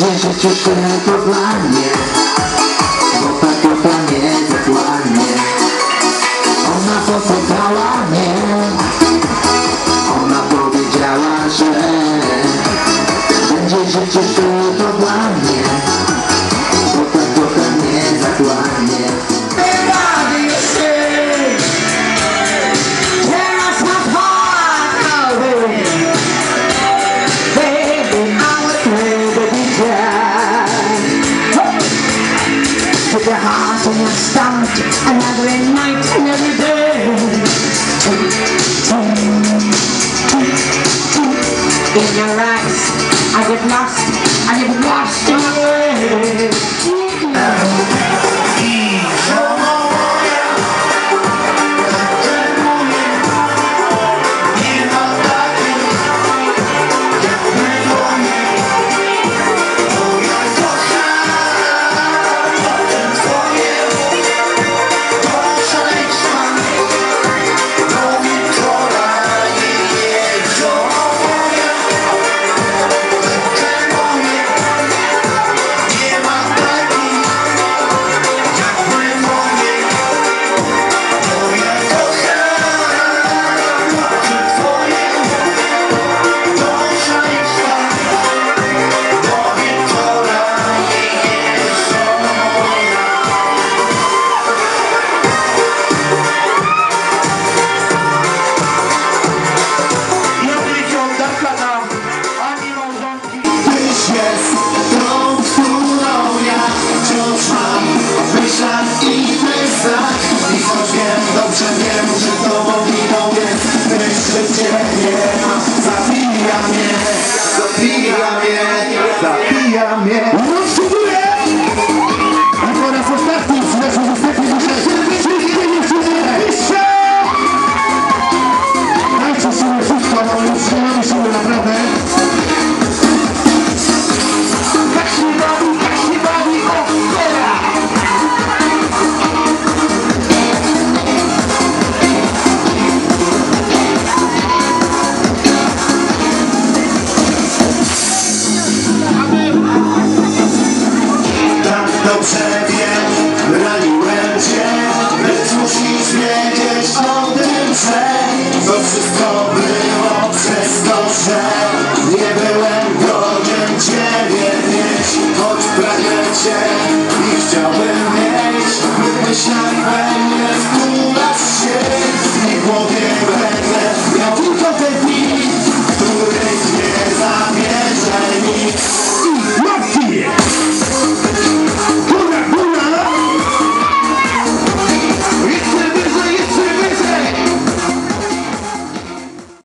Będzie życie tylko dla mnie Bo tak kocha mnie dokładnie Ona pokochała mnie Ona powiedziała, że Będzie życie tylko dla mnie Put your heart in your stomach and every night and every day. In your eyes, I get lost, I get washed away. Cię nie ma, zabija mnie Zabija mnie, zabija mnie że to wszystko było przez to, że nie byłem godzien Ciebie mieć. Choć pragnę Cię i chciałbym mieć, by myślałem we mnie